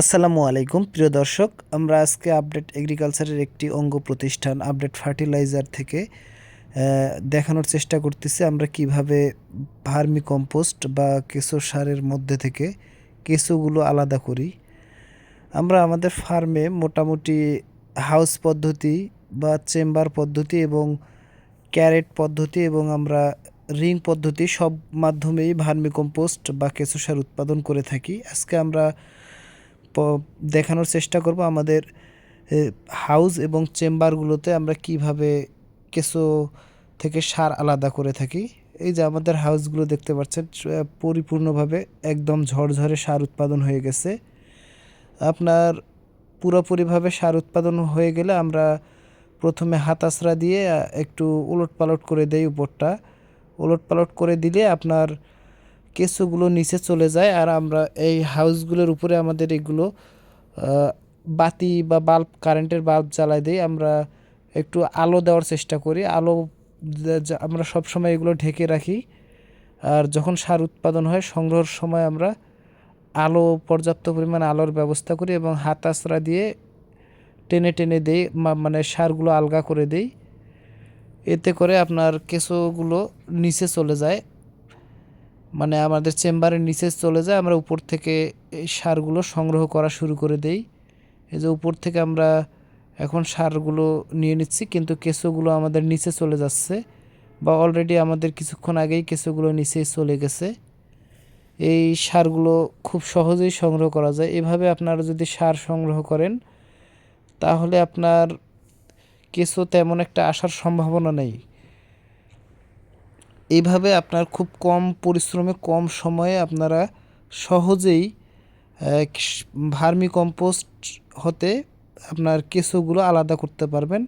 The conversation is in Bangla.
আসসালামু আলাইকুম, প্রিয় দর্শক। আমরা আজকে আপডেট এগ্রিকালচারের একটি অঙ্গ প্রতিষ্ঠান আপডেট ফার্টিলাইজার থেকে দেখানোর চেষ্টা করতেছি আমরা কীভাবে ভার্মি কম্পোস্ট বা কেঁচো সারের মধ্যে থেকে কেঁচোগুলো আলাদা করি। আমরা আমাদের ফার্মে মোটামুটি হাউস পদ্ধতি বা চেম্বার পদ্ধতি এবং ক্যারেট পদ্ধতি এবং আমরা রিং পদ্ধতি সব মাধ্যমেই ভার্মি কম্পোস্ট বা কেঁচো সার উৎপাদন করে থাকি। আজকে আমরা দেখানোর চেষ্টা করব আমাদের হাউস এবং চেম্বারগুলোতে আমরা কীভাবে কেঁচো থেকে সার আলাদা করে থাকি। এই যে আমাদের হাউসগুলো দেখতে পাচ্ছেন পরিপূর্ণভাবে একদম ঝরঝরে সার উৎপাদন হয়ে গেছে। আপনার পুরোপুরিভাবে সার উৎপাদন হয়ে গেলে আমরা প্রথমে হাত আশ্রা দিয়ে একটু উলট পালট করে দেই উপরটা। উলট পালট করে দিলে আপনার কেঁচোগুলো নিচে চলে যায় আর আমরা এই হাউসগুলোর উপরে আমাদের এগুলো বাতি বা বাল্ব, কারেন্টের বাল্ব জ্বালাই দিই আমরা একটু আলো দেওয়ার চেষ্টা করি। আলো আমরা সব সময় এগুলো ঢেকে রাখি। আর যখন সার উৎপাদন হয়, সংগ্রহের সময় আমরা আলো, পর্যাপ্ত পরিমাণ আলোর ব্যবস্থা করি এবং হাত আশ্রা দিয়ে টেনে টেনে দেই মানে সারগুলো আলগা করে দেই। এতে করে আপনার কেঁচোগুলো নিচে চলে যায়। মানে আমাদের চেম্বারের নিচে চলে যায়, আমরা উপর থেকে এই সারগুলো সংগ্রহ করা শুরু করে দেই। এই যে উপর থেকে আমরা এখন সারগুলো নিয়ে নিচ্ছি, কিন্তু কেঁচোগুলো আমাদের নিচে চলে যাচ্ছে বা অলরেডি আমাদের কিছুক্ষণ আগেই কেঁচোগুলো নিচে চলে গেছে। এই সারগুলো খুব সহজেই সংগ্রহ করা যায়। এভাবে আপনারা যদি সার সংগ্রহ করেন, তাহলে আপনার কেঁচো তেমন একটা আসার সম্ভাবনা নেই। এইভাবে আপনার খুব কম পরিশ্রমে, কম সময়ে আপনারা সহজেই ভার্মি কম্পোস্ট হতে আপনার কেঁচোগুলো আলাদা করতে পারবেন।